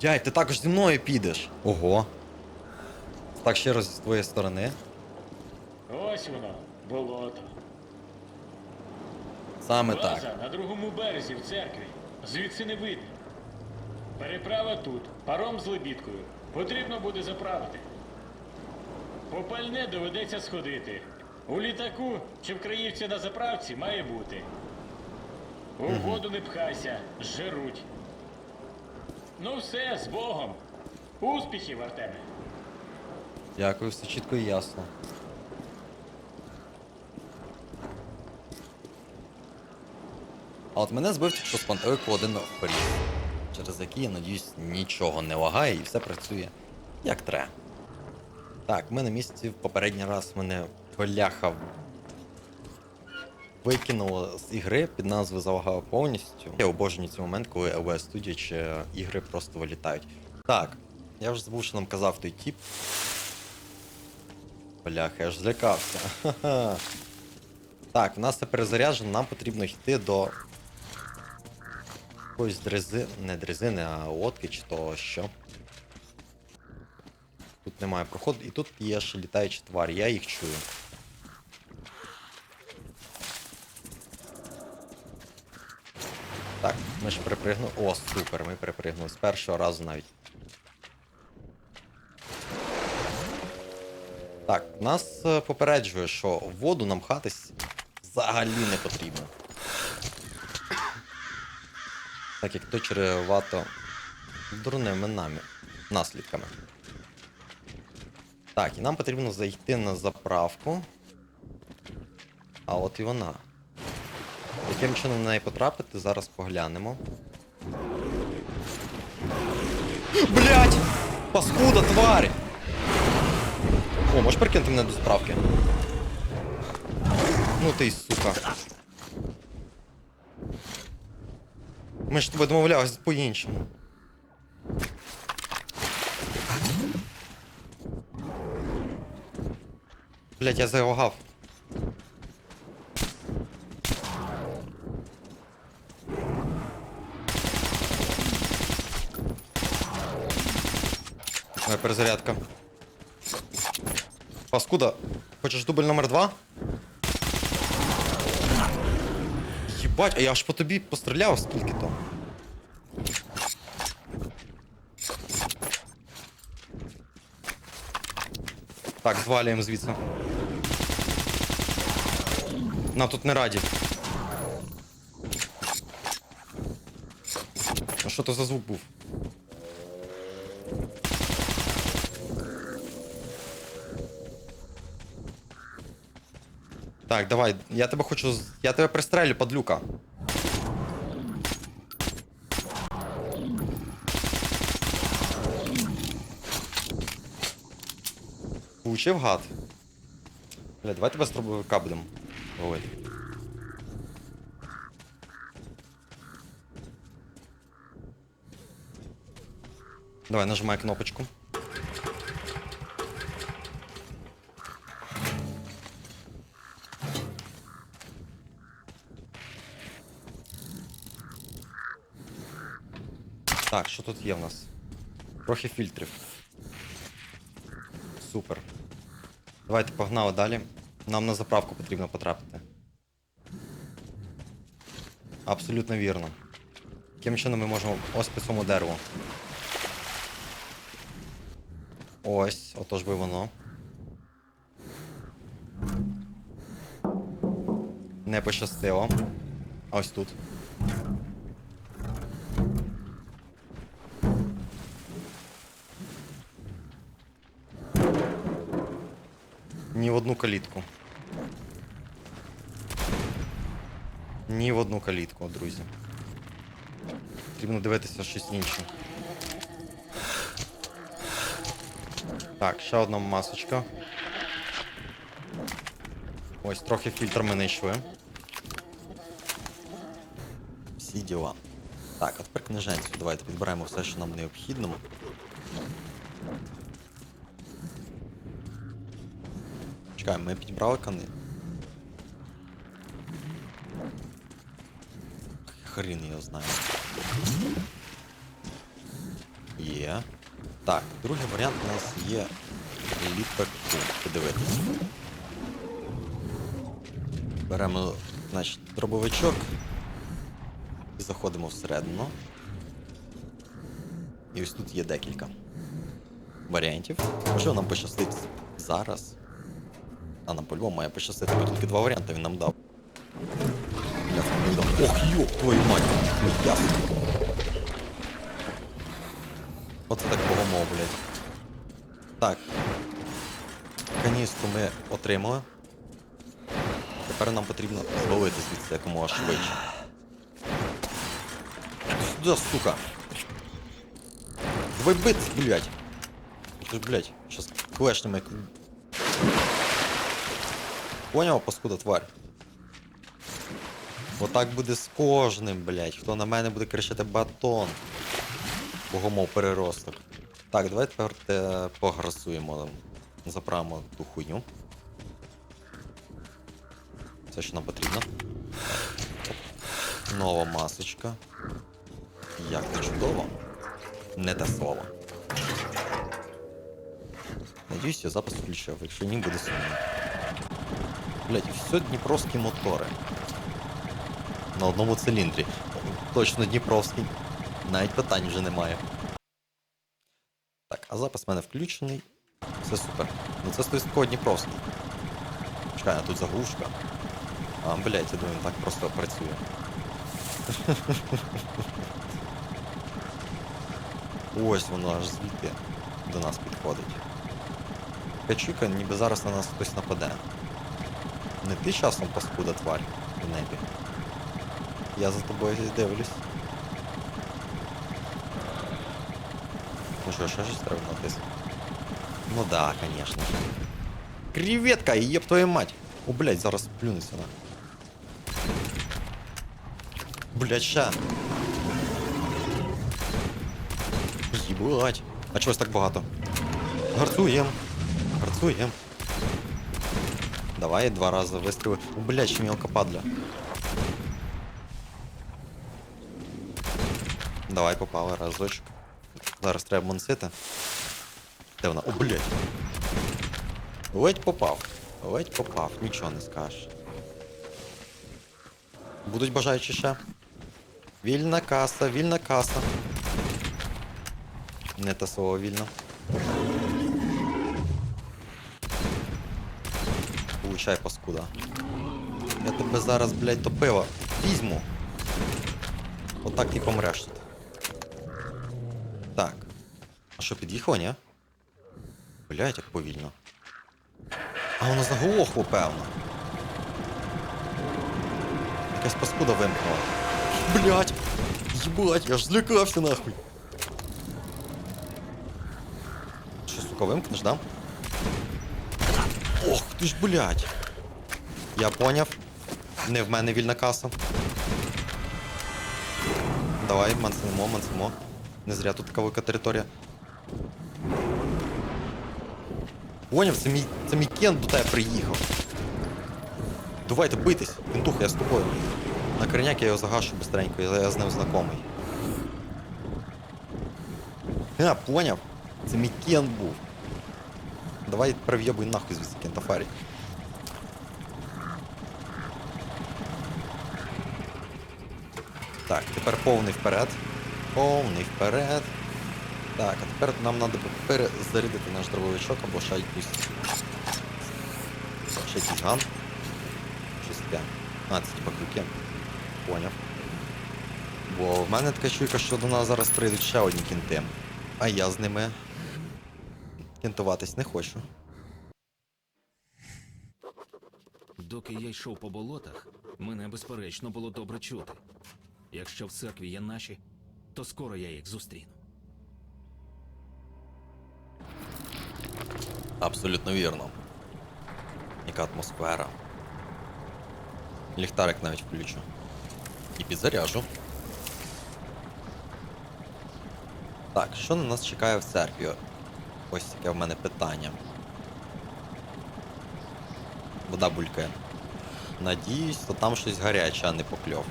Дядь, ти також зі мною підеш. Ого. Так ще раз з твоєї сторони. Ось воно, болото. Саме так. На другому березі в церкві. Звідси не видно. Переправа тут, паром з лебідкою. Потрібно буде заправити. Попальне доведеться сходити. У літаку чи в краївці на заправці має бути. У воду не пхайся, жируть. Ну все, з Богом. Успіхів, Артеме. Дякую, все чітко і ясно. А от мене збив що з пантелику один вперед, через який, я надіюсь, нічого не лагає і все працює як треба. Так, ми на місці в попередній раз мене коляха викинуло з ігри під назвою залагав повністю. Я обожнюю цей момент, коли LV Studio чи ігри просто вилітають. Так, я вже забув, що нам казав той тіп. Бляха, я ж злякався. Так, в нас це перезаряджено, нам потрібно йти до якоїсь дрези... не дрезини, а лодки чи то що. Тут немає проходу, і тут є ще літаючі тварі, я їх чую. Так, ми ж перепригнули. О, супер, ми перепригнули з першого разу навіть. Так, нас е, попереджує, що в воду нам хатись взагалі не потрібно. Так як то чревато дурними нами, наслідками. Так, і нам потрібно зайти на заправку. А от і вона. Яким чином на неї потрапити, зараз поглянемо. Блять! Паскуда, тварь! О, можеш прикинути мене до справки? Ну ти сука. Ми ж з тобою домовлялись по-іншому. Блять, я залагав. Моя перезарядка. Паскуда, хочеш дубль номер два? Єбать, а я аж по тобі постріляв скільки то. Так, звалюємо звідси. Нам тут не раді. А що то за звук був? Так, давай, я тебе хочу. Я тебе пристрелю, падлюка. Получив гад. Бля, давай тебе з дробовика будемо ловити. Давай, нажимай кнопочку. Так, що тут є в нас? Трохи фільтрів. Супер. Давайте погнали далі. Нам на заправку потрібно потрапити. Абсолютно вірно. Яким чином ми можемо ось по цьому дереву. Ось, отож би воно. Не пощастило. Ось тут. Ні в одну калітку. Ні в одну калітку, друзі. Потрібно дивитися щось інше. Так, ще одна масочка. Ось трохи фільтр ми знайшли. Всі діла. Так, а тепер книженцю. Давайте підберемо все, що нам необхідно. Чекай, ми підібрали кани. Хрін його знає. є. Так, другий варіант у нас є літаку. Подивитися. Беремо, значить, дробовичок і заходимо всередину. І ось тут є декілька варіантів. Можливо, нам пощастить зараз. А нам по-любому має пощастити, бо тільки два варіанти він нам дав. Ох, йоп, твою мать! Ну, ясно. Оце так погомо, блядь. Так. Каністру ми отримали. Тепер нам потрібно зловити звідси якомога швидше. Сюди, сука! Давай бить, блядь! Блядь, щас клешнями. Поняв, паскуда тварь? Отак буде з кожним, блядь. Хто на мене буде кричати батон. Богомов переросток. Так, давай тепер те пограсуємо. Заправимо ту хуйню. Все, що нам потрібно. Нова масочка. Як це чудово. Не те слово. Надіюсь, я запис включив, якщо ні, буде сумно. Блять, все дніпровські мотори. На одному циліндрі. Точно Дніпровський. Навіть питань вже немає. Так, а запис в мене включений. Все супер. Ну це стовістково Дніпровський. Чекай, а тут заглушка. А, блять, я думаю, так просто працює. Ось воно аж звідти до нас підходить. Качука, ніби зараз на нас хтось нападе. Не ти часом паскуда тварь в небі. Я за тобою дивлюсь. Ну що, ще щось треба натиснути? Ну да, конечно. Креветка, еб твою мать! О, блядь, зараз плюнеться на. Блядь, ща. Єбать. А чогось так багато? Гарцуєм. Гарцуєм. Давай два рази вистріли. О, блядь, ще мелка падля. Давай попали разочок. Зараз треба мансити. Де вона? О, блядь. Ледь попав. Ледь попав, нічого не скажеш. Будуть бажаючі ще. Вільна каса, вільна каса. Не те слово вільно. Получай, паскуда. Я тебе зараз, блядь, до пива візьму. Отак ти помреш тут. Так. А що, під'їхало, ні? Блядь, як повільно. А воно заглохло, певно. Якась паскуда вимкнула. Блядь! Єбать, я ж злякався нахуй. Що, сука, вимкнеш, да? Ти ж, блядь. Я поняв. Не в мене вільна каса. Давай, мансимо, мансимо. Не зря тут така велика територія. Поняв, це мій, це мій кент до тебе приїхав. Давайте битись. Кентуха, я з тобою. На кореняк я його загашу быстренько, я, я з ним знайомий. А, поняв? Це мій кент був. Давай перев'єбуй нахуй звідси кентафарі. Так, тепер повний вперед. Повний вперед. Так, а тепер нам треба перезарядити наш дробовичок або ще якусь. Ще якийсь ган. Щось таке. А, це типа крюки. Поняв. Бо в мене така чуйка, що до нас зараз прийдуть ще одні кінти. А я з ними кінтуватись не хочу. Доки я йшов по болотах, мене безперечно було добре чути. Якщо в церкві є наші, то скоро я їх зустріну. Абсолютно вірно. Яка атмосфера. Ліхтарик навіть включу. І підзаряжу. Так, що на нас чекає в церкві? Ось таке в мене питання. Вода булькає. Надіюсь, то там щось гаряче, а не покльов.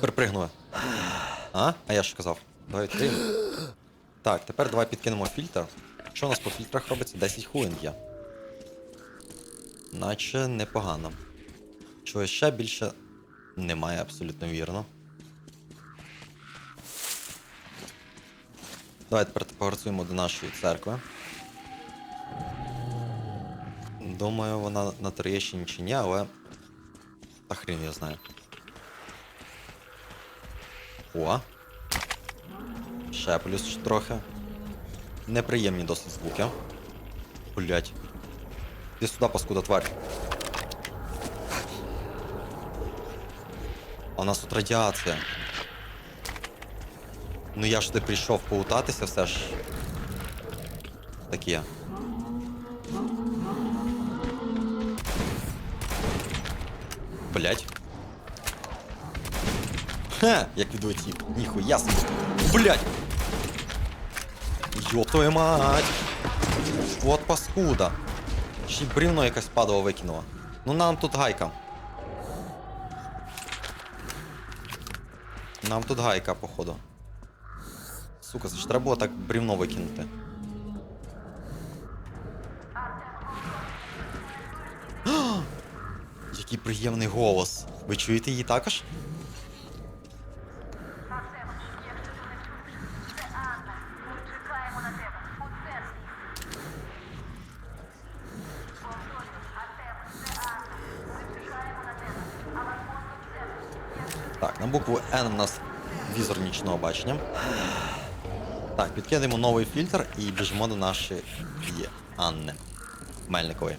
Припригнули. А? А я що казав? Давай відкриємо. Так, тепер давай підкинемо фільтр. Що у нас по фільтрах робиться? 10 хвилин є. Наче непогано. Чогось ще більше немає, абсолютно вірно. Давай тепер до нашої церкви. Думаю, вона на Троєщині чи ні, але. Та хрін я знаю. О. Ще плюс трохи. Неприємні досить звуки. Блять. Іди сюди, паскуда, тварь. А у нас тут радіація. Ну я ж туди прийшов поутатися все ж. Таке. Блять. Ха! Як відлетів. Ніхуя собі. Блять! Ёб твою мать! Вот паскуда. Ще й брівно якась падало викинула. Ну нам тут гайка. Нам тут гайка, походу. Сука, ж треба так брівно викинути. Який приємний голос. Ви чуєте її також? Так, на букву N у нас візор нічного бачення. Так, підкидаємо новий фільтр і біжимо до нашої Анни Мельникової.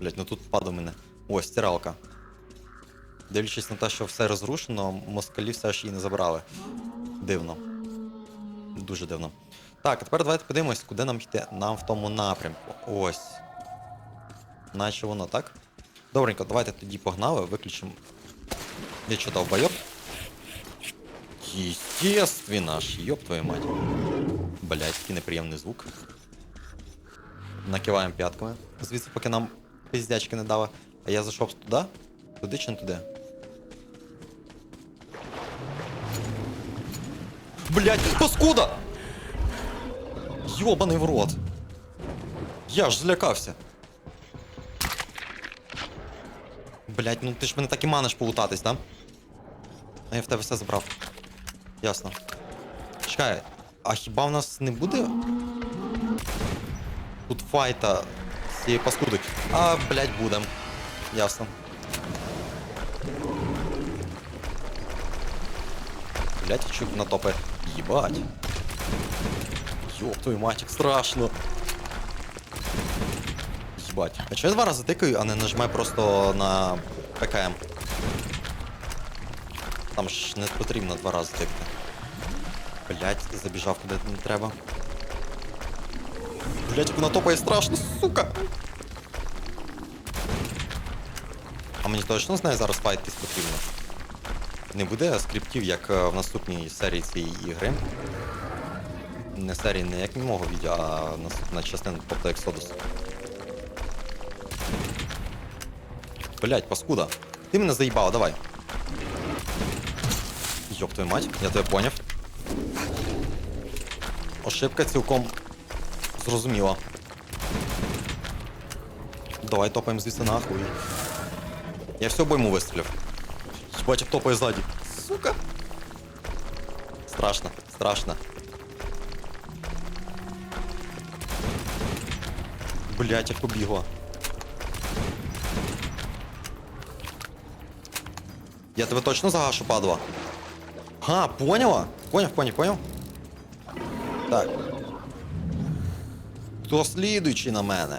Блять, ну тут падає мене. О, стиралка. Дивлячись на те, що все розрушено, москалі все ж її не забрали. Дивно. Дуже дивно. Так, а тепер давайте подивимось, куди нам йти. Нам в тому напрямку. Ось. Наче воно, так? Добренько, давайте тоді погнали, виключимо. Я що дав бойок? Естественно ж, ёб твою мать. Блять, який неприємний звук. Накиваємо п'ятками. Звідси, поки нам пиздячки не дали. А я зайшов туди? Туди чи не туди? Блять, паскуда! Йобаний в рот. Я ж злякався. Блять, ну ти ж мене так і маниш полутатись, да? А я в тебе все забрав. Ясно. Чекай, а хіба в нас не буде? Тут файта з цією. А, блять, будем. Ясно. Блять, я на топи. Єбать. Ёб твою мать, страшно. Єбать. А чого я два рази тикаю, а не нажимаю просто на ПКМ? Там ж не потрібно два рази тикати. Блять, забіжав куди не треба. Блять, вона топає страшно, сука! А мені точно знає зараз файтись потрібно. Не буде скриптів, як е, в наступній серії цієї ігри. Не серії не як мого відео, а наступна частина, тобто Exodus. Блять, паскуда. Ти мене заїбала, давай. Ёб твою мать, я тебе поняв. Ошибка цілком зрозуміла. Давай топаємо звідси нахуй. Я все обойму вистрілив. Ебать, як топає ззаді. Сука. Страшно, страшно. Блять, як побігла. Я тебе точно загашу, падла? Ха, поняла? Поняв, поняв, поняв? Так. Хто слідуючий на мене?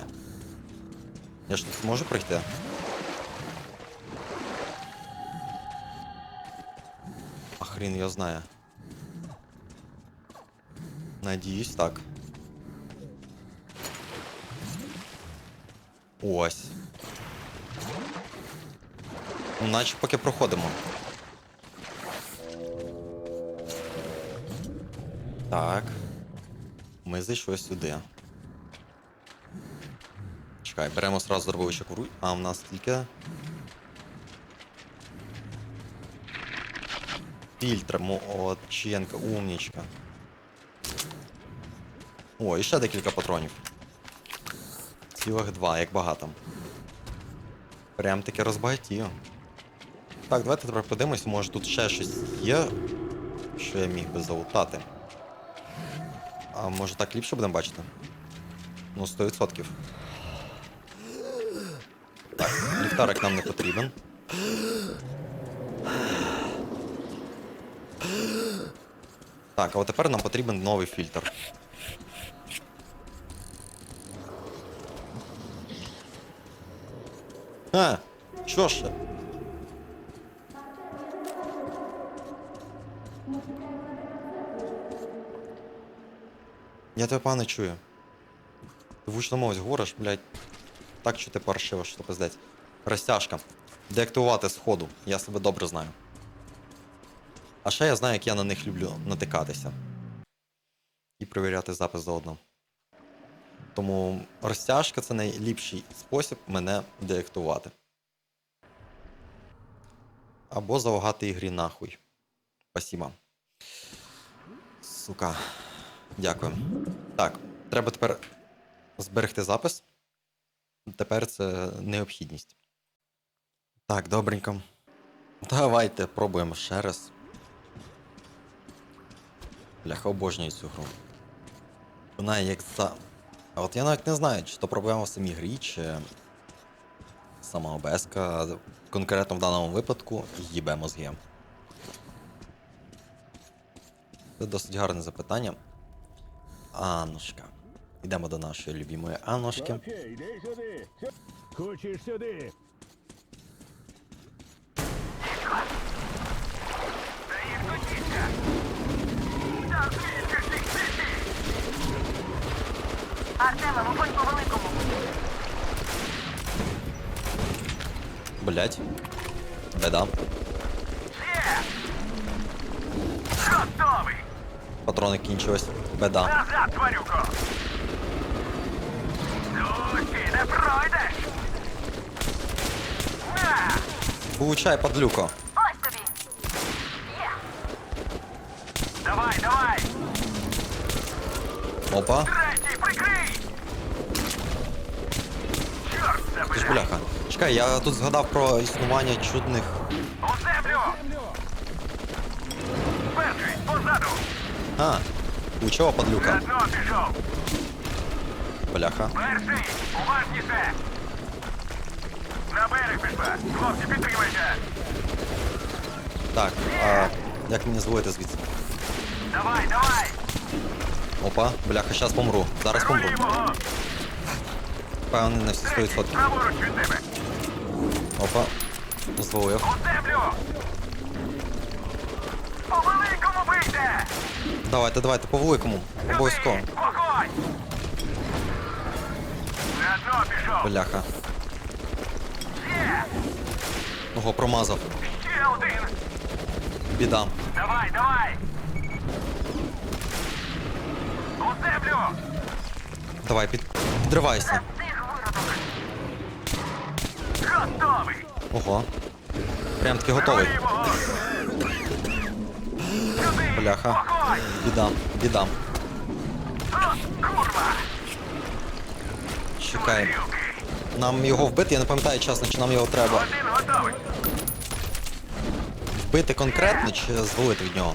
Я ж тут зможу пройти? А я знаю. Надіюсь, так. Ось. Ну, наче поки проходимо. Так. Ми зайшли сюди. Чекай, беремо зразу дробовича куру. А в нас тільки. Фільтр, молодченка, умнічка. О, і ще декілька патронів. Цілих два, як багато. Прям таки розбагатію. Так, давайте тепер подивимось, може тут ще щось є, що я міг би залутати. А може так ліпше будемо бачити? Ну, 100%. Так, ліхтарик нам не потрібен. Так, а от тепер нам потрібен новий фільтр. А, що ж? Я тебе пане чую. Ти в мовись говориш, блядь. Так що ти паршиво, що пиздець. Розтяжка. Деактивувати сходу. Я себе добре знаю. А ще я знаю, як я на них люблю натикатися. І перевіряти запис заодно. Тому розтяжка це найліпший спосіб мене деактувати. Або залагати ігрі нахуй. Спасибо. Сука. Дякую. Так, треба тепер зберегти запис. Тепер це необхідність. Так, добренько. Давайте пробуємо ще раз. Бляха, обожнюю цю гру. Вона як за. А от я навіть не знаю, чи то проблема в самій грі, чи сама ОБС-ка конкретно в даному випадку їбе мозги. Це досить гарне запитання. Аннушка. Йдемо до нашої любимої Аннушки. Окей, йди сюди. Хочеш сюди? Артеме, вогонь по великому. Блять. Беда. Готовий! Патрони кінчились. Беда. Назад, тварюко! Душі, не пройдеш! На! Получай, падлюко. Ось тобі. Є. Давай, давай! Опа. Третій, прикрий! Чорт Ти ж забирай! бляха. Чекай, я тут згадав про існування чудних. У землю! Перший, позаду! А, получила падлюка. На дно пішов! Бляха. Перший, уважніше! На берег пішла! Хлопці, підтримайте! Так, а як мені зводити звідси? Давай, давай! Опа, бляха, щас помру. Зараз помру. Руйнуємо! Певний на всі 100%. Праворуч від тебе! Опа. Звалив. У землю! По великому вийде! Давайте, давайте, по великому. Обов'язково. Бляха. Ого, промазав. Ще один! Біда. Давай, давай! У землю! Давай, під... підривайся. Готовий! Ого. Прям таки готовий. Бляха. Біда, біда. О! Чекай. Нам його вбити, я не пам'ятаю чесно, чи нам його треба вбити конкретно, чи звалити від нього.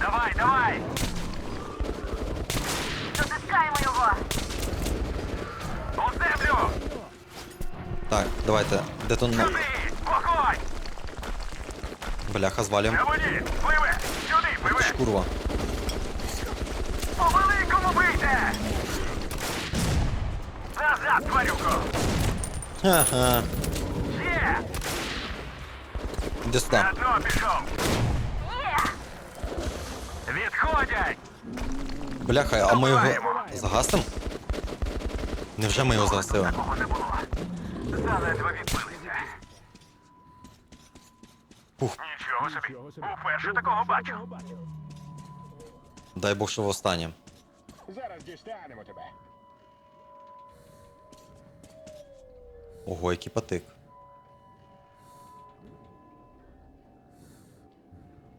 Давай, давай! Дотискаємо його. У землю! Так, давайте. Сюди! Бляха, звалюємо. Шкурва. По великому вийде! Назад, тварюко! Ага. Є! Іди сюди. На пішов! Є. Відходять! Бляха, а ми його загасимо? Невже ми його загасили? Такого не було. Заледве відбилися. Нічого собі. Уперше такого бачу. дай Бог, що востаннє. Зараз дістанемо тебе. Ого, який патик.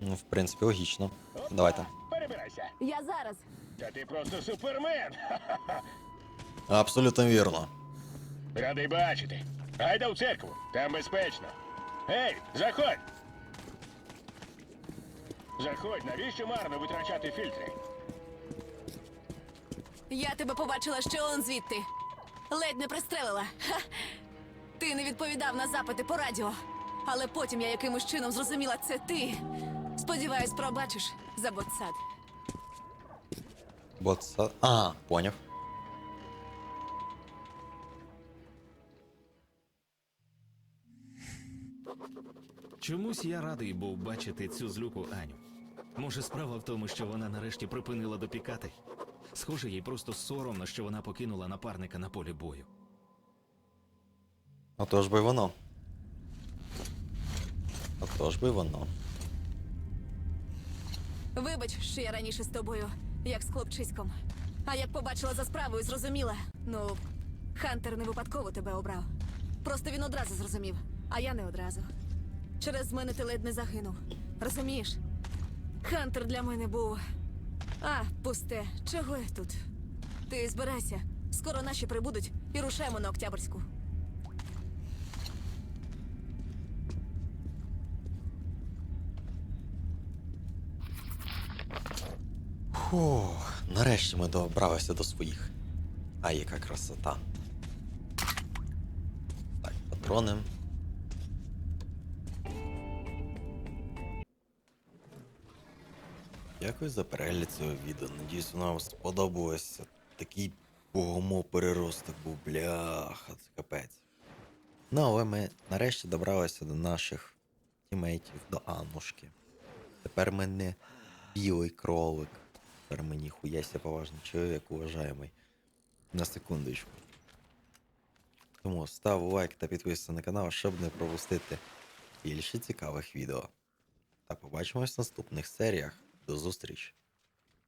Ну, в принципі, логічно. Давайте. Перебирайся. Я зараз. Та ти просто супермен. Абсолютно вірно. Радий бачити. Гайда в церкву, там безпечно. Ей, заходь! Заходь, навіщо марно витрачати фільтри? Я тебе побачила ще он звідти. Ледь не пристрелила. Ха! Ти не відповідав на запити по радіо. Але потім я якимось чином зрозуміла, це ти. Сподіваюсь, пробачиш за ботсад. Бо. А, поняв. Чомусь я радий був бачити цю злюку Аню. Може, справа в тому, що вона нарешті припинила допікати. Схоже, їй просто соромно, що вона покинула напарника на полі бою. Отож би воно. Отож би воно. Вибач, що я раніше з тобою, як з хлопчиськом. А як побачила за справою, зрозуміла. Ну, Хантер не випадково тебе обрав. Просто він одразу зрозумів, а я не одразу. Через мене ти ледь не загинув. Розумієш? Хантер для мене був. А, пусте, чого я тут? Ти збирайся. Скоро наші прибудуть і рушаємо на Октябрьську. Фух, нарешті ми добралися до своїх. А яка красота. Так, патрони. Дякую за перегляд цього відео. Надіюсь, воно вам сподобалося. Такий богомо переросток був, бляха, це капець. Ну, але ми нарешті добралися до наших тімейтів, до Аннушки. Тепер ми не білий кролик. Тепер ми ніхуяся поважний чоловік, уважаємий. На секундочку. Тому став лайк та підписуйся на канал, щоб не пропустити більше цікавих відео. Та побачимось в наступних серіях. До зустрічі!